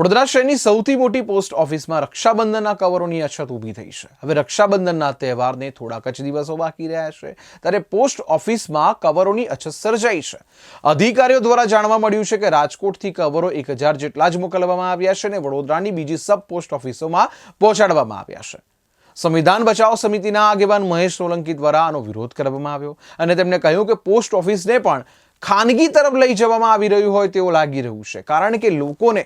વડોદરા શહેરની સૌથી મોટી પોસ્ટ ઓફિસમાં રક્ષાબંધનના કવરોની અછત ઊભી થઈ છે. હવે રક્ષાબંધનના તહેવારને થોડાક જ દિવસો બાકી રહ્યા છે, ત્યારે પોસ્ટ ઓફિસમાં કવરોની અછત સર્જાઈ છે. અધિકારીઓ દ્વારા જાણવા મળ્યું છે કે રાજકોટથી કવરો એક હજાર જેટલા જ મોકલવામાં આવ્યા છે અને વડોદરાની બીજી સબ પોસ્ટ ઓફિસોમાં પહોંચાડવામાં આવ્યા છે. સંવિધાન બચાવ સમિતિના આગેવાન મહેશ સોલંકી દ્વારા આનો વિરોધ કરવામાં આવ્યો અને તેમણે કહ્યું કે પોસ્ટ ઓફિસને પણ ખાનગી તરફ લઈ જવામાં આવી રહ્યું હોય તેવું લાગી રહ્યું છે, કારણ કે લોકોને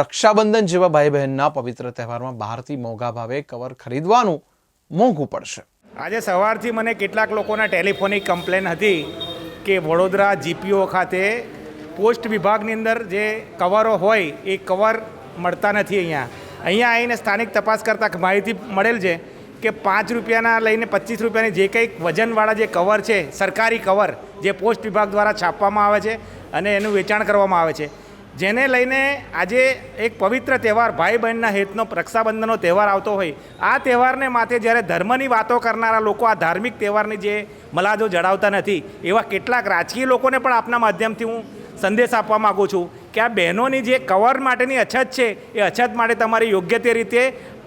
રક્ષાબંધન જેવા ભાઈ બહેનના પવિત્ર તહેવારમાં બહારથી મોંઘા ભાવે કવર ખરીદવાનું મોંઘું પડશે. આજે સવારથી મને કેટલાક લોકોના ટેલિફોનિક કમ્પ્લેન હતી કે વડોદરા જીપીઓ ખાતે પોસ્ટ વિભાગની અંદર જે કવરો હોય એ કવર મળતા નથી અહીંયા. અહીંયા આવીને સ્થાનિક તપાસ કરતાં માહિતી મળેલ છે કે પાંચ રૂપિયાના લઈને પચીસ રૂપિયાની જે કંઈક વજનવાળા જે કવર છે, સરકારી કવર, જે પોસ્ટ વિભાગ દ્વારા છાપવામાં આવે છે અને એનું વેચાણ કરવામાં આવે છે. જેને લઈને આજે એક પવિત્ર તહેવાર ભાઈ બહેનના હેતનો, રક્ષાબંધનનો તહેવાર આવતો હોય, આ તહેવારને માથે જ્યારે ધર્મની વાતો કરનારા લોકો આ ધાર્મિક તહેવારની જે મલાજો જડાવતા નથી, એવા કેટલાક રાજકીય લોકોને પણ આપના માધ્યમથી હું સંદેશ આપવા માગું છું કે આ બહેનોની જે કવર માટેની અછત છે, એ અછત માટે તમારે યોગ્ય તે રીતે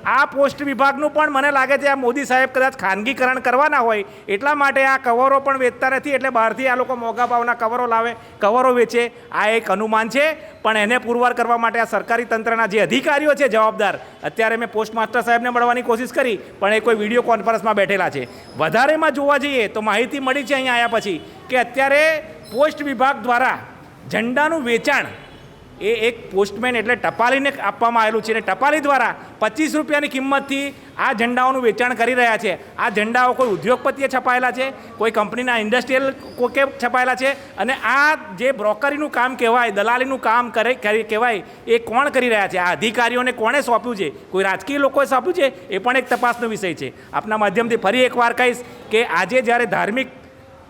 આ પોસ્ટ વિભાગનું પણ મને લાગે છે આ મોદી સાહેબ કદાચ ખાનગીકરણ કરવાના હોય એટલા માટે આ કવરો પણ વેચતા નથી એટલે બહારથી આ લોકો મોંઘા ભાવના કવરો લાવે, કવરો વેચે. આ એક અનુમાન છે, પણ એને પુરવાર કરવા માટે આ સરકારી તંત્રના જે અધિકારીઓ છે જવાબદાર, અત્યારે મેં પોસ્ટ માસ્ટર સાહેબને મળવાની કોશિશ કરી, પણ એ કોઈ વીડિયો કોન્ફરન્સમાં બેઠેલા છે. વધારેમાં જોવા જઈએ તો માહિતી મળી છે અહીંયા આવ્યા પછી કે અત્યારે પોસ્ટ વિભાગ દ્વારા ઝંડાનું વેચાણ એ એક પોસ્ટમેન એટલે ટપાલીને આપવામાં આવેલું છે. અને ટપાલી દ્વારા પચીસ રૂપિયાની કિંમતથી આ ઝંડાઓનું વેચાણ કરી રહ્યા છે. આ ઝંડાઓ કોઈ ઉદ્યોગપતિએ છપાયેલા છે, કોઈ કંપનીના ઇન્ડસ્ટ્રીયલ કોકે છપાયેલા છે અને આ જે બ્રોકરીનું કામ કહેવાય, દલાલીનું કામ કરે કહેવાય, એ કોણ કરી રહ્યા છે? આ અધિકારીઓને કોણે સોંપ્યું છે? કોઈ રાજકીય લોકોએ સોંપ્યું છે? એ પણ એક તપાસનો વિષય છે. આપના માધ્યમથી ફરી એકવાર કહીશ કે આજે જ્યારે ધાર્મિક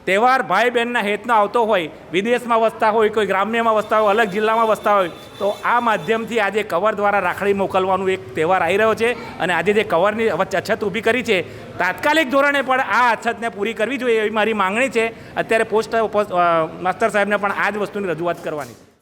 તહેવાર ભાઈ બહેનના હેતનો આવતો હોય વિદેશમાં વસતા હોય કોઈ ગ્રામ્યમાં વસતા હોય અલગ જિલ્લામાં વસતા હોય તો આ માધ્યમથી આજે કવર દ્વારા રાખડી મોકલવાનું એક તહેવાર આવી રહ્યો છે અને આજે જે કવરની અછત ઊભી કરી છે તાત્કાલિક ધોરણે પણ આ અછતને પૂરી કરવી જોઈએ એવી મારી માંગણી છે. અત્યારે પોસ્ટ, માસ્ટર સાહેબને પણ આ જ વસ્તુની રજૂઆત કરવાની છે.